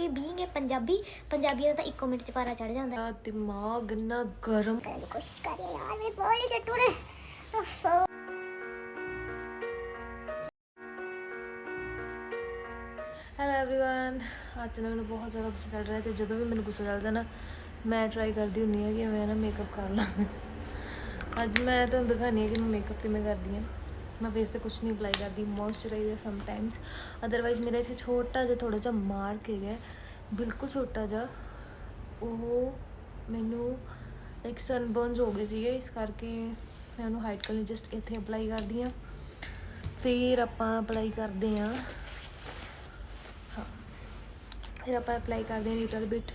ਇਹ ਬੀਇੰਗ ਹੈ ਪੰਜਾਬੀ ਪੰਜਾਬੀਆਂ ਦਾ ਤਾਂ ਇੱਕੋ ਮਿੰਟ ਚ ਪਾਰਾ ਚੜ ਜਾਂਦਾ ਹੈ ਮੇਰਾ ਦਿਮਾਗ ਇੰਨਾ ਗਰਮ ਕਰਨ ਦੀ ਕੋਸ਼ਿਸ਼ ਕਰ ਰਹੀ ਹਾਂ ਯਾਰ ਮੇਰੇ ਬੋਲ ਹੀ ਚੱਟੂ ਨੇ ਹੈਲੋ एवरीवन ਅੱਜ ਨਾ ਮੈਨੂੰ ਬਹੁਤ ਜ਼ਿਆਦਾ ਗੁੱਸਾ ਚੜ ਰਿਹਾ ਤੇ ਜਦੋਂ ਵੀ ਮੈਨੂੰ ਗੁੱਸਾ ਚੜਦਾ ਨਾ ਮੈਂ ਟਰਾਈ ਕਰਦੀ ਹੁੰਨੀ ਆ ਕਿ ਮੈਂ ਨਾ ਮੇਕਅਪ ਕਰ ਲਾਂ ਅੱਜ ਮੈਂ ਤੁਹਾਨੂੰ ਦਿਖਾਣੀ ਹੈ ਕਿ ਮੈਂ ਮੇਕਅਪ ਕਿਵੇਂ ਕਰਦੀ ਹਾਂ ਮੈਂ ਫੇਸ ਤੇ ਕੁਝ ਨਹੀਂ ਅਪਲਾਈ ਕਰਦੀ ਮੋਇਸਚਰਾਈਜ਼ਰ ਸਮ ਟਾਈਮਸ ਅਦਰਵਾਈਜ਼ ਮੇਰੇ ਇੱਥੇ ਛੋਟਾ ਜਿਹਾ ਥੋੜਾ ਜਿਹਾ ਮਾਰਕ ਹੈਗਾ ਬਿਲਕੁਲ ਛੋਟਾ ਜਿਹਾ ਉਹ ਮੈਨੂੰ ਇੱਕ ਸਨਬਰਨਸ ਹੋ ਗਏ ਸੀਗੇ ਇਸ ਕਰਕੇ ਮੈਂ ਉਹਨੂੰ ਹਾਈਟ ਕਰਨ ਲਈ ਜਸਟ ਇੱਥੇ ਅਪਲਾਈ ਕਰਦੀ ਹਾਂ ਫਿਰ ਆਪਾਂ ਅਪਲਾਈ ਕਰਦੇ ਹਾਂ ਹਾਂ ਫਿਰ ਆਪਾਂ ਅਪਲਾਈ ਕਰਦੇ ਹਾਂ little bit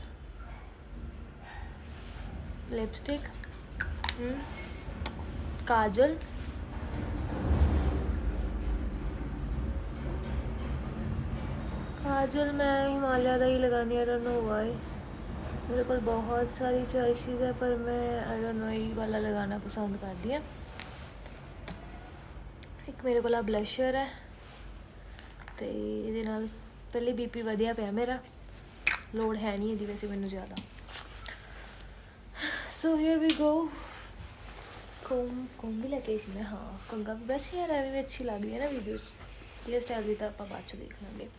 lipstick kajal kajal ਮੈਂ ਹਿਮਾਲਿਆ ਦਾ ਹੀ ਲਗਾਉਂਦੀ ਆ ਡੋਨਟ ਨੋ ਵਾਈ ਮੇਰੇ ਕੋਲ ਬਹੁਤ ਸਾਰੀ ਚੋਇਸਿਸ ਹੈ, ਪਰ ਮੈਂ ਆਈ ਡੋਨਟ ਨੋ ਇਹ ਵਾਲਾ ਲਗਾਉਣਾ ਪਸੰਦ ਕਰਦੀ ਹਾਂ। ਇੱਕ ਮੇਰੇ ਕੋਲ ਆ ਬਲਸ਼ਰ ਹੈ, ਤੇ ਇਹਦੇ ਨਾਲ ਪਹਿਲੇ ਬੀਪੀ ਵਧਿਆ ਪਿਆ ਮੇਰਾ। ਲੋਡ ਹੈ ਨਹੀਂ ਇਹਦੀ ਵੈਸੇ ਮੈਨੂੰ ਜ਼ਿਆਦਾ। So here we go comb comb ਵੀ ਲੈ ਕੇ ਆਈ ਸੀ ਮੈਂ, ਹਾਂ, ਕੰਗਾ ਵੀ। ਵੈਸੇ ਯਾਰ, ਐਵੇਂ ਵੀ ਅੱਛੀ ਲੱਗਦੀ ਹੈ ਨਾ ਵੀਡੀਓ 'ਚ। ਇਹ ਸਟਾਈਲ ਦੀ ਤਾਂ ਆਪਾਂ ਬਾਅਦ 'ਚ ਦੇਖ ਲਾਂਗੇ।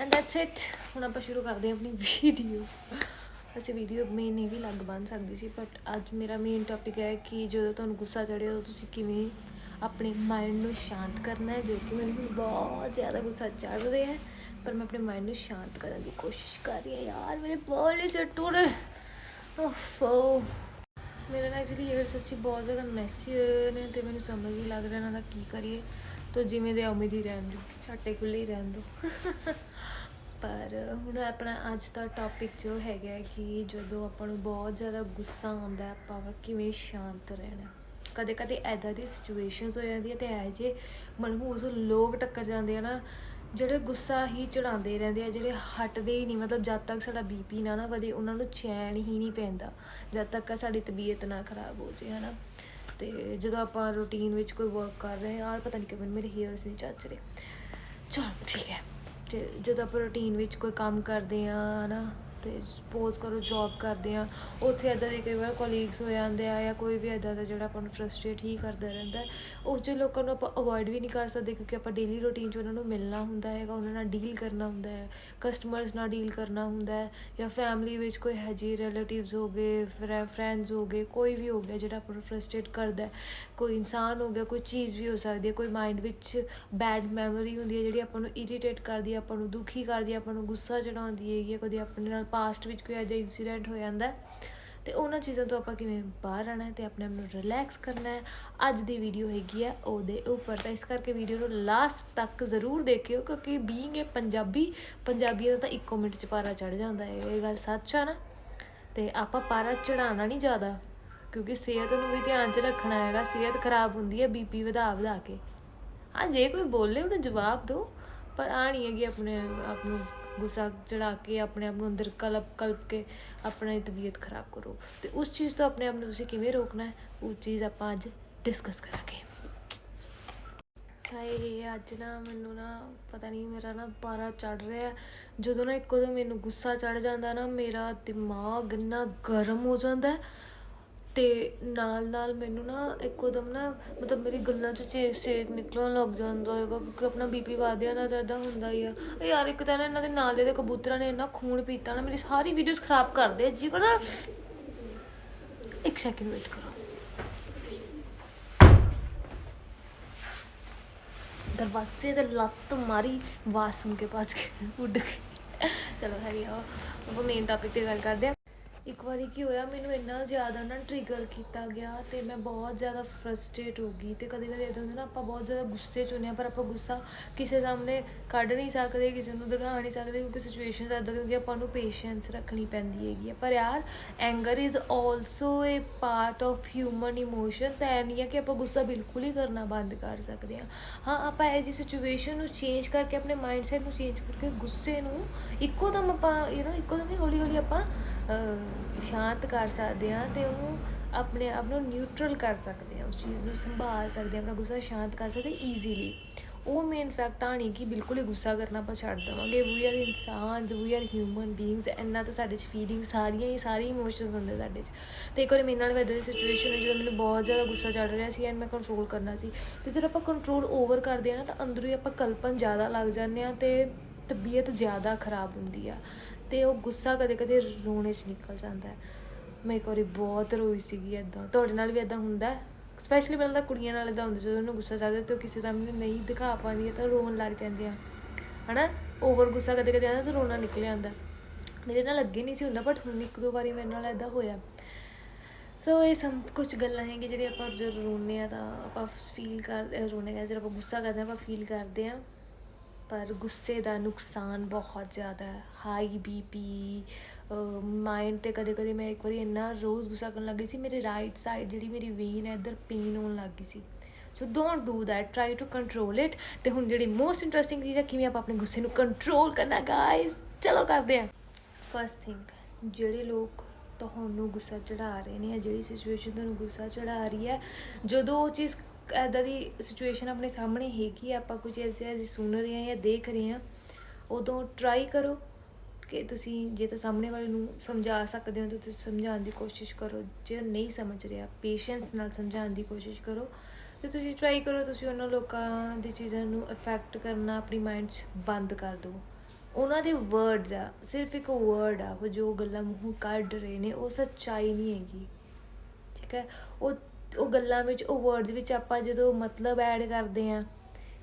ਐਂਡ ਦੈਟਸ ਇਟ ਹੁਣ ਆਪਾਂ ਸ਼ੁਰੂ ਕਰਦੇ ਹਾਂ ਆਪਣੀ ਵੀਡੀਓ ਅਸੀਂ ਵੀਡੀਓ ਮੇਨ ਨਹੀਂ ਵੀ ਲੱਗ ਬਣ ਸਕਦੀ ਸੀ ਬਟ ਅੱਜ ਮੇਰਾ ਮੇਨ ਟੌਪਿਕ ਹੈ ਕਿ ਜਦੋਂ ਤੁਹਾਨੂੰ ਗੁੱਸਾ ਚੜ੍ਹੇ ਉਦੋਂ ਤੁਸੀਂ ਕਿਵੇਂ ਆਪਣੇ ਮਾਈਂਡ ਨੂੰ ਸ਼ਾਂਤ ਕਰਨਾ ਹੈ, ਜੋ ਕਿ ਮੈਨੂੰ ਬਹੁਤ ਜ਼ਿਆਦਾ ਗੁੱਸਾ ਚੜ ਰਿਹਾ ਹੈ। ਪਰ ਮੈਂ ਆਪਣੇ ਮਾਈਂਡ ਨੂੰ ਸ਼ਾਂਤ ਕਰਨ ਦੀ ਕੋਸ਼ਿਸ਼ ਕਰ ਰਹੀ ਹਾਂ ਯਾਰ, ਮੇਰੇ ਬੋਲੇ ਸੇ ਟੁੱਟ ਓਫੋ ਮੇਰੇ ਨਾਲ ਐਕਚੁਅਲੀ ਹੇਅਰ ਸੱਚੀ ਬਹੁਤ ਜ਼ਿਆਦਾ ਮੈਸੀ ਨੇ ਤੇ ਮੈਨੂੰ ਸਮਝ ਨਹੀਂ ਲੱਗ ਰਿਹਾ ਇਹਨਾਂ ਦਾ ਕੀ ਕਰੀਏ। ਤੋ ਜਿਵੇਂ ਦੇ ਉਮੀਦ ਹੀ ਰਹਿਣ ਦਿਓ, ਛਾਟੇ ਖੁੱਲੇ ਹੀ ਰਹਿਣ ਦਿਓ। ਪਰ ਹੁਣ ਆਪਣਾ ਅੱਜ ਦਾ ਟੌਪਿਕ ਜੋ ਹੈਗਾ ਕਿ ਜਦੋਂ ਆਪਾਂ ਨੂੰ ਬਹੁਤ ਜ਼ਿਆਦਾ ਗੁੱਸਾ ਆਉਂਦਾ ਹੈ, ਆਪਾਂ ਕਿਵੇਂ ਸ਼ਾਂਤ ਰਹਿਣਾ ਕਦੇ ਕਦੇ ਐਦਾਂ ਦੀ ਸਿਚੁਏਸ਼ਨਸ ਹੋ ਜਾਂਦੀਆਂ ਤੇ ਐ ਜੇ ਮਨਹੂਸ ਲੋਕ ਟੱਕਰ ਜਾਂਦੇ ਆ ਨਾ, ਜਿਹੜੇ ਗੁੱਸਾ ਹੀ ਚੜਾਉਂਦੇ ਰਹਿੰਦੇ ਆ, ਜਿਹੜੇ ਹਟਦੇ ਹੀ ਨਹੀਂ, ਮਤਲਬ ਜਦ ਤੱਕ ਸਾਡਾ ਬੀਪੀ ਨਾ ਨਾ ਵਧੇ, ਉਹਨਾਂ ਨੂੰ ਚੈਨ ਹੀ ਨਹੀਂ ਪੈਂਦਾ, ਜਦ ਤੱਕ ਸਾਡੀ ਤਬੀਅਤ ਨਾ ਖਰਾਬ ਹੋ ਜੇ, ਹਨਾ। ਤੇ ਜਦੋਂ ਆਪਾਂ ਰੂਟੀਨ ਵਿੱਚ ਕੋਈ ਵਰਕ ਕਰ ਰਹੇ ਹਾਂ ਯਾਰ ਪਤਾ ਨਹੀਂ ਕਿਵੇਂ ਮੇਰੇ ਹੇਅਰਸ ਨਹੀਂ ਚੱਜ ਰਹੇ। ਚਲ, ਠੀਕ ਹੈ। ਤੇ ਜਦੋਂ ਆਪਾਂ ਰੂਟੀਨ ਵਿੱਚ ਕੋਈ ਕੰਮ ਕਰਦੇ ਹਾਂ ਹੈ ਨਾ ਤੇ ਸਪੋਜ਼ ਕਰੋ ਜੌਬ ਕਰਦੇ ਆ ਉੱਥੇ ਇਦਾਂ ਦੇ ਕਈ ਵਾਰ ਕੋਲੀਗਸ ਹੋ ਜਾਂਦੇ ਆ ਜਾਂ ਕੋਈ ਵੀ ਇਦਾਂ ਦਾ ਜਿਹੜਾ ਆਪਾਂ ਨੂੰ ਫਰਸਟ੍ਰੇਟ ਹੀ ਕਰਦਾ ਰਹਿੰਦਾ ਉਸ ਜਿਹੇ ਲੋਕਾਂ ਨੂੰ ਆਪਾਂ ਅਵੋਇਡ ਵੀ ਨਹੀਂ ਕਰ ਸਕਦੇ ਕਿਉਂਕਿ ਆਪਾਂ ਡੇਲੀ ਰੂਟੀਨ 'ਚ ਉਹਨਾਂ ਨੂੰ ਮਿਲਣਾ ਹੁੰਦਾ ਹੈਗਾ, ਉਹਨਾਂ ਨਾਲ ਡੀਲ ਕਰਨਾ ਹੁੰਦਾ ਹੈ ਕਸਟਮਰਸ ਨਾਲ ਡੀਲ ਕਰਨਾ ਹੁੰਦਾ ਹੈ ਜਾਂ ਫੈਮਿਲੀ ਵਿੱਚ ਕੋਈ ਹਜੀ ਰਿਲੇਟਿਵਸ ਹੋ ਗਏ ਫਰੈਂਡਸ ਹੋ ਗਏ, ਕੋਈ ਵੀ ਹੋ ਗਿਆ ਜਿਹੜਾ ਆਪਾਂ ਨੂੰ ਫਰਸਟ੍ਰੇਟ ਕਰਦਾ ਕੋਈ ਇਨਸਾਨ ਹੋ ਗਿਆ, ਕੋਈ ਚੀਜ਼ ਵੀ ਹੋ ਸਕਦੀ ਹੈ, ਕੋਈ ਮਾਈਂਡ ਵਿੱਚ ਬੈਡ ਮੈਮਰੀ ਹੁੰਦੀ ਹੈ ਜਿਹੜੀ ਆਪਾਂ ਨੂੰ ਇਰੀਟੇਟ ਕਰਦੀ ਹੈ, ਆਪਾਂ ਨੂੰ ਦੁਖੀ ਕਰਦੀ ਹੈ, ਆਪਾਂ ਨੂੰ ਗੁੱਸਾ ਚੜਾਉਂਦੀ ਹੈਗੀ ਹੈ, ਕਦੇ ਆਪਣੇ ਨਾਲ ਪਾਸਟ ਵਿੱਚ ਕੋਈ ਅਜਿਹਾ ਇਨਸੀਡੈਂਟ ਹੋ ਜਾਂਦਾ ਹੈ, ਤੇ ਉਹਨਾਂ ਚੀਜ਼ਾਂ ਤੋਂ ਆਪਾਂ ਕਿਵੇਂ ਬਾਹਰ ਆਣਾ ਹੈ ਤੇ ਆਪਣੇ ਆਪ ਨੂੰ ਰਿਲੈਕਸ ਕਰਨਾ ਹੈ, ਅੱਜ ਦੀ ਵੀਡੀਓ ਹੈਗੀ ਹੈ ਉਹਦੇ ਉੱਪਰ, ਤਾਂ ਇਸ ਕਰਕੇ ਵੀਡੀਓ ਨੂੰ ਲਾਸਟ ਤੱਕ ਜ਼ਰੂਰ ਦੇਖਿਓ, ਕਿਉਂਕਿ ਬੀਇੰਗ ਹੈ ਪੰਜਾਬੀ, ਪੰਜਾਬੀਆਂ ਦਾ ਤਾਂ ਇੱਕੋ ਮਿੰਟ ਚ ਪਾਰਾ ਚੜ ਜਾਂਦਾ ਹੈ, ਇਹ ਗੱਲ ਸੱਚ ਆ ਨਾ, ਤੇ ਆਪਾਂ ਪਾਰਾ ਚੜਾਉਣਾ ਨਹੀਂ ਜ਼ਿਆਦਾ, ਕਿਉਂਕਿ ਸਿਹਤ ਨੂੰ ਵੀ ਧਿਆਨ 'ਚ ਰੱਖਣਾ ਹੈਗਾ, ਸਿਹਤ ਖਰਾਬ ਹੁੰਦੀ ਹੈ ਬੀਪੀ ਵਧਾ ਵਧਾ ਕੇ। ਹਾਂ, ਜੇ ਕੋਈ ਬੋਲੇ, ਉਹਨੂੰ ਜਵਾਬ ਦਿਓ, ਪਰ ਆ ਨਹੀਂ ਹੈਗੀ ਆਪਣੇ ਆਪ ਨੂੰ ਗੁੱਸਾ ਚੜਾ ਕੇ ਆਪਣੇ ਆਪ ਨੂੰ ਅੰਦਰ ਕਲਪ ਕਲਪ ਕੇ ਆਪਣੀ ਤਬੀਅਤ ਖਰਾਬ ਕਰੋ। ਤੇ ਉਸ ਚੀਜ਼ ਤੋਂ ਆਪਣੇ ਆਪ ਨੂੰ ਤੁਸੀਂ ਕਿਵੇਂ ਰੋਕਣਾ ਹੈ, ਉਹ ਚੀਜ਼ ਆਪਾਂ ਅੱਜ ਡਿਸਕਸ ਕਰਾਂਗੇ। ਹਾਏ ਅੱਜ ਨਾ ਮੈਨੂੰ ਨਾ ਪਤਾ ਨਹੀਂ ਮੇਰਾ ਨਾ ਪਾਰਾ ਚੜ ਰਿਹਾ ਜਦੋਂ ਨਾ ਇੱਕੋ ਦਮ ਮੈਨੂੰ ਗੁੱਸਾ ਚੜ ਜਾਂਦਾ ਨਾ, ਮੇਰਾ ਦਿਮਾਗ ਇੰਨਾ ਗਰਮ ਹੋ ਜਾਂਦਾ ਹੈ ਨਾਲ ਨਾਲ ਮੈਨੂੰ ਨਾ ਇੱਕੋ ਦਮ ਨਾ ਮਤਲਬ ਮੇਰੀ ਗੱਲਾਂ 'ਚੋਂ ਚੇਸ ਚੇਸ ਨਿਕਲਣ ਲੱਗ ਜਾਂਦਾ ਹੈਗਾ, ਕਿਉਂਕਿ ਆਪਣਾ ਬੀ ਪੀ ਵਧਿਆ ਦਾ ਤਾਂ ਏਦਾਂ ਹੁੰਦਾ ਹੀ ਆ। ਯਾਰ ਇੱਕ ਤਾਂ ਨਾ ਇਹਨਾਂ ਦੇ ਨਾਲ ਦੇ ਕਬੂਤਰਾਂ ਨੇ ਇੰਨਾ ਖੂਨ ਪੀਤਾ ਨਾ, ਮੇਰੀ ਸਾਰੀ ਵੀਡੀਓਜ਼ ਖਰਾਬ ਕਰਦੇ ਜੀ ਕਰਦਾ। ਇੱਕ ਸੈਕਿੰਡ ਵੇਟ ਕਰੋ। ਦਰਵਾਜ਼ੇ ਤੇ ਲੱਤ ਮਾਰੀ ਆਵਾਜ਼ ਸੁਣ ਕੇ ਭੱਜ ਕੇ ਉੱਡ ਗਈ। ਚਲੋ ਹਰੀ ਆਓ ਆਪਾਂ ਮੇਨ ਟਾਪਿਕ ਤੇ ਗੱਲ ਕਰਦੇ ਆ। ਇੱਕ ਵਾਰੀ ਕੀ ਹੋਇਆ, ਮੈਨੂੰ ਇੰਨਾ ਜ਼ਿਆਦਾ ਨਾ ਟ੍ਰਿਗਰ ਕੀਤਾ ਗਿਆ ਅਤੇ ਮੈਂ ਬਹੁਤ ਜ਼ਿਆਦਾ ਫਰਸਟ੍ਰੇਟ ਹੋ ਗਈ ਅਤੇ ਕਦੇ ਕਦੇ ਇੱਦਾਂ ਹੁੰਦਾ ਨਾ ਆਪਾਂ ਬਹੁਤ ਜ਼ਿਆਦਾ ਗੁੱਸੇ 'ਚ ਹੁੰਦੇ ਹਾਂ, ਪਰ ਆਪਾਂ ਗੁੱਸਾ ਕਿਸੇ ਸਾਹਮਣੇ ਕੱਢ ਨਹੀਂ ਸਕਦੇ, ਕਿਸੇ ਨੂੰ ਦਿਖਾ ਨਹੀਂ ਸਕਦੇ ਕਿਉਂਕਿ ਸਿਚੁਏਸ਼ਨ ਇਦਾਂ ਕਿਉਂਕਿ ਆਪਾਂ ਨੂੰ ਪੇਸ਼ੈਂਸ ਰੱਖਣੀ ਪੈਂਦੀ ਹੈਗੀ ਹੈ ਪਰ ਯਾਰ anger is also a part of human emotion ਤਾਂ ਇਹ ਨਹੀਂ ਹੈ ਕਿ ਆਪਾਂ ਗੁੱਸਾ ਬਿਲਕੁਲ ਹੀ ਕਰਨਾ ਬੰਦ ਕਰ ਸਕਦੇ ਹਾਂ। ਹਾਂ, ਆਪਾਂ ਇਹ ਜੀ ਸਿਚੁਏਸ਼ਨ ਨੂੰ ਚੇਂਜ ਕਰਕੇ, ਆਪਣੇ ਮਾਈਂਡਸੈਟ ਨੂੰ ਚੇਂਜ ਕਰਕੇ ਗੁੱਸੇ ਨੂੰ ਇੱਕੋ ਦਮ ਆਪਾਂ ਯੂ نو ਇੱਕੋ ਦਮ ਹੀ ਹੌਲੀ ਹੌਲੀ ਆਪਾਂ ਸ਼ਾਂਤ ਕਰ ਸਕਦੇ ਹਾਂ ਅਤੇ ਉਹਨੂੰ ਆਪਣੇ ਆਪ ਨੂੰ ਨਿਊਟਰਲ ਕਰ ਸਕਦੇ ਹਾਂ, ਉਸ ਚੀਜ਼ ਨੂੰ ਸੰਭਾਲ ਸਕਦੇ ਹਾਂ, ਆਪਣਾ ਗੁੱਸਾ ਸ਼ਾਂਤ ਕਰ ਸਕਦੇ ਈਜ਼ੀਲੀ ਉਹ ਮੇਨ ਫੈਕਟ ਆ ਨਹੀਂ ਕਿ ਬਿਲਕੁਲ ਹੀ ਗੁੱਸਾ ਕਰਨਾ ਆਪਾਂ ਛੱਡ ਦੇਵਾਂਗੇ। ਵੀ ਆਰ ਇਨਸਾਨਸ ਵੀ ਆਰ ਹਿਊਮਨ ਬੀਇੰਗਸ ਇੰਨਾ ਤਾਂ ਸਾਡੇ 'ਚ ਫੀਲਿੰਗ ਸਾਰੀਆਂ ਹੀ, ਸਾਰੇ ਇਮੋਸ਼ਨਸ ਹੁੰਦੇ ਸਾਡੇ 'ਚ। ਤੇ ਇੱਕ ਵਾਰੀ ਮੇਰੇ ਨਾਲ ਵੈਦਰ ਸਿਚੁਏਸ਼ਨ ਹੋਈ, ਜਦੋਂ ਮੈਨੂੰ ਬਹੁਤ ਜ਼ਿਆਦਾ ਗੁੱਸਾ ਚੜ ਰਿਹਾ ਸੀ ਐਂਡ ਮੈਂ ਕੰਟਰੋਲ ਕਰਨਾ ਸੀ। ਤੇ ਜਦੋਂ ਆਪਾਂ ਕੰਟਰੋਲ ਓਵਰ ਕਰਦੇ ਆ ਨਾ, ਤਾਂ ਅੰਦਰੋਂ ਹੀ ਆਪਾਂ ਕਲਪਨ ਜ਼ਿਆਦਾ ਲੱਗ ਜਾਂਦੇ ਆ ਤੇ ਤਬੀਅਤ ਜ਼ਿਆਦਾ ਖਰਾਬ ਹੁੰਦੀ ਆ। ਤੇ ਉਹ ਗੁੱਸਾ ਕਦੇ ਕਦੇ ਰੋਣੇ 'ਚ ਨਿਕਲ ਜਾਂਦਾ ਹੈ। ਮੈਂ ਇੱਕ ਵਾਰੀ ਬਹੁਤ ਰੋਈ ਸੀਗੀ ਇਦਾਂ ਤੁਹਾਡੇ ਨਾਲ ਵੀ ਇਦਾਂ ਹੁੰਦਾ ਸਪੈਸ਼ਲੀ ਮੈਨੂੰ ਤਾਂ ਕੁੜੀਆਂ ਨਾਲ ਇਦਾਂ ਹੁੰਦਾ ਜਦੋਂ ਉਹਨੂੰ ਗੁੱਸਾ ਚੜਦਾ ਤੇ ਉਹ ਕਿਸੇ ਦਾ ਮੈਨੂੰ ਨਹੀਂ ਦਿਖਾ ਪਾਉਂਦੀ ਹੈ ਤਾਂ ਰੋਣ ਲੱਗ ਜਾਂਦੇ ਆ। ਹਨਾ? ਓਵਰ ਗੁੱਸਾ ਕਦੇ ਕਦੇ ਆਉਂਦਾ ਤਾਂ ਰੋਣਾ ਨਿਕਲ ਆਉਂਦਾ ਮੇਰੇ ਨਾਲ ਅੱਗੇ ਨਹੀਂ ਸੀ ਹੁੰਦਾ ਬਟ ਹੁਣ ਇੱਕ ਦੋ ਵਾਰੀ ਮੇਰੇ ਨਾਲ ਇਦਾਂ ਹੋਇਆ। ਸੋ ਇਹ ਸਭ ਕੁਝ ਗੱਲਾਂ ਹੈਗੀਆਂ ਜਿਹੜੀਆਂ ਆਪਾਂ ਜਦੋਂ ਰੋਨੇ ਆ ਤਾਂ ਆਪਾਂ ਫੀਲ ਕਰ ਰੋਨੇ ਆ, ਜਦੋਂ ਆਪਾਂ ਗੁੱਸਾ ਕਰਦੇ ਆ, ਆਪਾਂ ਫੀਲ ਕਰਦੇ ਆ। ਪਰ ਗੁੱਸੇ ਦਾ ਨੁਕਸਾਨ ਬਹੁਤ ਜ਼ਿਆਦਾ ਹੈ। ਹਾਈ ਬੀਪੀ ਮਾਈਂਡ ਤੇ ਕਦੇ ਕਦੇ ਮੈਂ ਇੱਕ ਵਾਰੀ ਇੰਨਾ ਰੋਜ਼ ਗੁੱਸਾ ਕਰਨ ਲੱਗੀ ਸੀ, ਮੇਰੇ ਰਾਈਟ ਸਾਈਡ ਜਿਹੜੀ ਮੇਰੀ ਵੇਨ ਹੈ, ਇੱਧਰ ਪੇਨ ਹੋਣ ਲੱਗ ਗਈ ਸੀ। So don't do that try to control it ਤੇ ਹੁਣ ਜਿਹੜੀ ਮੋਸਟ ਇੰਟਰਸਟਿੰਗ ਚੀਜ਼ ਹੈ, ਕਿਵੇਂ ਆਪਾਂ ਆਪਣੇ ਗੁੱਸੇ ਨੂੰ ਕੰਟਰੋਲ ਕਰਨਾ ਗਾਇਸ ਚਲੋ ਕਰਦੇ ਹਾਂ। ਫਸਟ ਥਿੰਗ ਜਿਹੜੇ ਲੋਕ ਤੁਹਾਨੂੰ ਗੁੱਸਾ ਚੜਾ ਰਹੇ ਨੇ ਜਾਂ ਜਿਹੜੀ ਸਿਚੁਏਸ਼ਨ ਤੁਹਾਨੂੰ ਗੁੱਸਾ ਚੜਾ ਰਹੀ ਹੈ, ਜਦੋਂ ਉਹ ਚੀਜ਼ ਐਦਾਂ ਦੀ ਸਿਚੁਏਸ਼ਨ ਆਪਣੇ ਸਾਹਮਣੇ ਹੈਗੀ ਆ, ਆਪਾਂ ਕੁਝ ਐਸੇ ਐਸੀ ਸੁਣ ਰਹੇ ਹਾਂ ਜਾਂ ਦੇਖ ਰਹੇ ਹਾਂ ਉਦੋਂ ਟਰਾਈ ਕਰੋ ਕਿ ਤੁਸੀਂ ਜੇ ਤਾਂ ਸਾਹਮਣੇ ਵਾਲੇ ਨੂੰ ਸਮਝਾ ਸਕਦੇ ਹੋ ਤਾਂ ਤੁਸੀਂ ਸਮਝਾਉਣ ਦੀ ਕੋਸ਼ਿਸ਼ ਕਰੋ ਜੇ ਨਹੀਂ ਸਮਝ ਰਿਹਾ ਪੇਸ਼ੈਂਸ ਨਾਲ ਸਮਝਾਉਣ ਦੀ ਕੋਸ਼ਿਸ਼ ਕਰੋ ਤੇ ਤੁਸੀਂ ਟਰਾਈ ਕਰੋ ਤੁਸੀਂ ਉਹਨਾਂ ਲੋਕਾਂ ਦੀ ਚੀਜ਼ਾਂ ਨੂੰ ਅਫੈਕਟ ਕਰਨਾ ਆਪਣੀ ਮਾਈਂਡ 'ਚ ਬੰਦ ਕਰ ਦਿਓ। ਉਹਨਾਂ ਦੇ ਵਰਡਸ ਆ ਸਿਰਫ ਇੱਕ ਵਰਡ ਆ ਉਹ ਜੋ ਗੱਲਾਂ ਮੂੰਹ ਕੱਢ ਰਹੇ ਨੇ ਉਹ ਸੱਚਾਈ ਨਹੀਂ ਹੈਗੀ। ਠੀਕ ਹੈ? ਉਹ ਉਹ ਗੱਲਾਂ ਵਿੱਚ, ਉਹ ਵਰਡਸ ਵਿੱਚ ਆਪਾਂ ਜਦੋਂ ਮਤਲਬ ਐਡ ਕਰਦੇ ਆ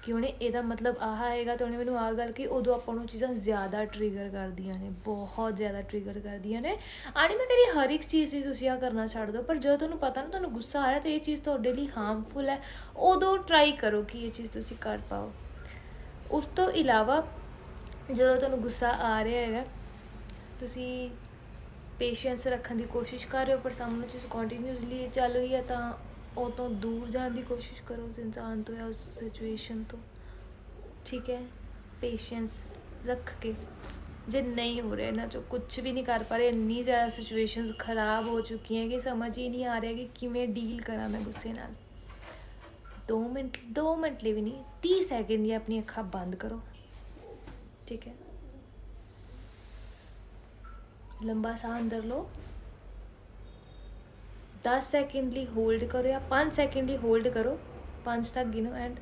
ਕਿ ਉਹਨੇ ਇਹਦਾ ਮਤਲਬ ਆਹ ਹੈਗਾ ਤੇ ਉਹਨੇ ਮੈਨੂੰ ਆਹ ਗੱਲ ਕਿ ਉਦੋਂ ਆਪਾਂ ਨੂੰ ਚੀਜ਼ਾਂ ਜ਼ਿਆਦਾ ਟ੍ਰਿਗਰ ਕਰਦੀਆਂ ਨੇ, ਬਹੁਤ ਜ਼ਿਆਦਾ ਟ੍ਰਿਗਰ ਕਰਦੀਆਂ ਨੇ। ਆਣੀ ਮੈਂ ਕਹਿੰਦੀ ਹਰ ਇੱਕ ਚੀਜ਼ ਹੀ ਤੁਸੀਂ ਆ ਕਰਨਾ ਛੱਡ ਦਿਓ ਪਰ ਜਦੋਂ ਤੁਹਾਨੂੰ ਪਤਾ ਨਾ, ਤੁਹਾਨੂੰ ਗੁੱਸਾ ਆ ਰਿਹਾ ਤੇ ਇਹ ਚੀਜ਼ ਤੁਹਾਡੇ ਲਈ ਹਾਰਮਫੁਲ ਹੈ, ਉਦੋਂ ਟਰਾਈ ਕਰੋ ਕਿ ਇਹ ਚੀਜ਼ ਤੁਸੀਂ ਕਰ ਪਾਓ। ਉਸ ਤੋਂ ਇਲਾਵਾ ਜਦੋਂ ਤੁਹਾਨੂੰ ਗੁੱਸਾ ਆ ਰਿਹਾ ਹੈਗਾ, ਤੁਸੀਂ ਪੇਸ਼ੈਂਸ ਰੱਖਣ ਦੀ ਕੋਸ਼ਿਸ਼ ਕਰ ਰਹੇ ਹੋ, ਪਰ ਸਾਹਮਣੇ ਚੀਜ਼ ਕੰਟੀਨਿਊਸਲੀ ਚੱਲ ਰਹੀ ਹੈ, ਤਾਂ ਉਹ ਤੋਂ ਦੂਰ ਜਾਣ ਦੀ ਕੋਸ਼ਿਸ਼ ਕਰੋ, ਉਸ ਇਨਸਾਨ ਤੋਂ ਜਾਂ ਉਸ ਸਿਚੁਏਸ਼ਨ ਤੋਂ। ਠੀਕ ਹੈ? ਪੇਸ਼ੈਂਸ ਰੱਖ ਕੇ। ਜੇ ਨਹੀਂ ਹੋ ਰਿਹਾ ਇਹਨਾਂ ਚੋਂ ਕੁਝ ਵੀ ਨਹੀਂ ਕਰ ਪਾ ਰਹੇ, ਇੰਨੀ ਜ਼ਿਆਦਾ ਸਿਚੁਏਸ਼ਨਸ ਖਰਾਬ ਹੋ ਚੁੱਕੀਆਂ ਕਿ ਸਮਝ ਹੀ ਨਹੀਂ ਆ ਰਿਹਾ ਕਿ ਕਿਵੇਂ ਡੀਲ ਕਰਾਂ ਮੈਂ ਗੁੱਸੇ ਨਾਲ। 2 ਮਿੰਟ 2 ਮਿੰਟ ਲਈ ਵੀ ਨਹੀਂ 30 ਸੈਕਿੰਡ ਲਈ ਆਪਣੀ ਅੱਖਾਂ ਬੰਦ ਕਰੋ। ਠੀਕ ਹੈ? ਲੰਬਾ ਸਾਹ ਅੰਦਰ ਲਓ। 10 ਸੈਕਿੰਡ ਲਈ ਹੋਲਡ ਕਰੋ ਜਾਂ 5 ਸੈਕਿੰਡ ਲਈ ਹੋਲਡ ਕਰੋ। 5 ਤੱਕ ਗਿਣੋ ਐਂਡ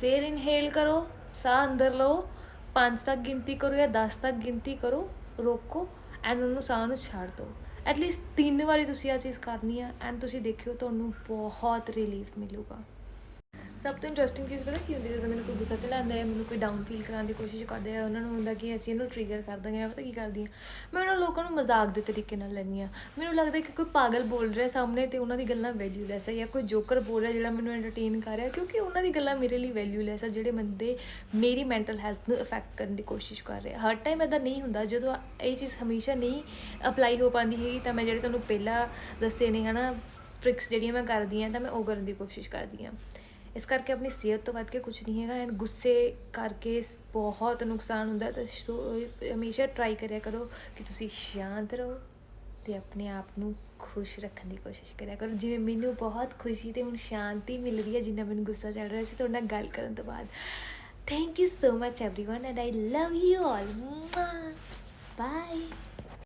ਫਿਰ ਇਨਹੇਲ ਕਰੋ, ਸਾਹ ਅੰਦਰ ਲਓ। 5 ਤੱਕ ਗਿਣਤੀ ਕਰੋ ਜਾਂ 10 ਤੱਕ ਗਿਣਤੀ ਕਰੋ, ਰੋਕੋ ਐਂਡ ਉਹਨੂੰ ਸਾਹ ਨੂੰ ਛੱਡ ਦਿਓ। ਐਟਲੀਸਟ ਤਿੰਨ ਵਾਰੀ ਤੁਸੀਂ ਇਹ ਚੀਜ਼ ਕਰਨੀ ਆ ਐਂਡ ਤੁਸੀਂ ਦੇਖਿਓ ਤੁਹਾਨੂੰ ਬਹੁਤ ਰਿਲੀਫ ਮਿਲੂਗਾ। ਸਭ ਤੋਂ ਇੰਟਰਸਟਿੰਗ ਚੀਜ਼ ਪਤਾ ਕੀ ਹੁੰਦੀ ਜਦੋਂ ਮੈਨੂੰ ਕੋਈ ਗੁੱਸਾ ਚੜਾਉਂਦਾ ਹੈ, ਮੈਨੂੰ ਕੋਈ ਡਾਊਨ ਫੀਲ ਕਰਾਉਣ ਦੀ ਕੋਸ਼ਿਸ਼ ਕਰਦੇ ਆ ਉਹਨਾਂ ਨੂੰ ਹੁੰਦਾ ਕਿ ਅਸੀਂ ਇਹਨੂੰ ਟ੍ਰਿਗਰ ਕਰ ਦਾਂਗੇ, ਮੈਂ ਪਤਾ ਕੀ ਕਰਦੀ ਹਾਂ, ਮੈਂ ਉਹਨਾਂ ਲੋਕਾਂ ਨੂੰ ਮਜ਼ਾਕ ਦੇ ਤਰੀਕੇ ਨਾਲ ਲੈਂਦੀ ਹਾਂ। ਮੈਨੂੰ ਲੱਗਦਾ ਕਿ ਕੋਈ ਪਾਗਲ ਬੋਲ ਰਿਹਾ ਸਾਹਮਣੇ ਤੇ ਉਹਨਾਂ ਦੀ ਗੱਲਾਂ ਵੈਲਿਊਲੈਸ ਹੈ ਜਾਂ ਕੋਈ ਜੋਕਰ ਬੋਲ ਰਿਹਾ ਜਿਹੜਾ ਮੈਨੂੰ ਐਂਟਰਟੇਨ ਕਰ ਰਿਹਾ, ਕਿਉਂਕਿ ਉਹਨਾਂ ਦੀ ਗੱਲਾਂ ਮੇਰੇ ਲਈ ਵੈਲਿਊਲੈਸ ਹੈ ਜਿਹੜੇ ਬੰਦੇ ਮੇਰੀ ਮੈਂਟਲ ਹੈਲਥ ਨੂੰ ਅਫੈਕਟ ਕਰਨ ਦੀ ਕੋਸ਼ਿਸ਼ ਕਰ ਰਹੇ ਹਰ ਟਾਈਮ ਇਦਾਂ ਨਹੀਂ ਹੁੰਦਾ, ਜਦੋਂ ਇਹ ਚੀਜ਼ ਹਮੇਸ਼ਾ ਨਹੀਂ ਅਪਲਾਈ ਹੋ ਪਾਉਂਦੀ ਹੈਗੀ, ਤਾਂ ਮੈਂ ਜਿਹੜੇ ਤੁਹਾਨੂੰ ਪਹਿਲਾਂ ਦੱਸੇ ਨੇ ਹਨਾ ਟ੍ਰਿਕਸ ਜਿਹੜੀਆਂ ਮੈਂ ਕਰਦੀ ਹਾਂ, ਤਾਂ ਮੈਂ ਉਹ ਕਰਨ ਦੀ ਕੋਸ਼ਿਸ਼ ਕਰਦੀ ਹਾਂ। ਇਸ ਕਰਕੇ ਆਪਣੀ ਸਿਹਤ ਤੋਂ ਵੱਧ ਕੇ ਕੁਝ ਨਹੀਂ ਹੈਗਾ ਐਂਡ ਗੁੱਸੇ ਕਰਕੇ ਸ- ਬਹੁਤ ਨੁਕਸਾਨ ਹੁੰਦਾ ਹੈ ਤਾਂ ਸੋ ਹਮੇਸ਼ਾ ਟਰਾਈ ਕਰਿਆ ਕਰੋ ਕਿ ਤੁਸੀਂ ਸ਼ਾਂਤ ਰਹੋ ਤੇ ਆਪਣੇ ਆਪ ਨੂੰ ਖੁਸ਼ ਰੱਖਣ ਦੀ ਕੋਸ਼ਿਸ਼ ਕਰਿਆ ਕਰੋ ਜਿਵੇਂ ਮੈਨੂੰ ਬਹੁਤ ਖੁਸ਼ੀ ਤੇ ਹੁਣ ਸ਼ਾਂਤੀ ਮਿਲ ਰਹੀ ਹੈ ਜਿੰਨਾ ਮੈਨੂੰ ਗੁੱਸਾ ਚੜ ਰਿਹਾ ਸੀ ਤੁਹਾਡੇ ਨਾਲ ਗੱਲ ਕਰਨ ਤੋਂ ਬਾਅਦ thank you so much everyone and I love you all bye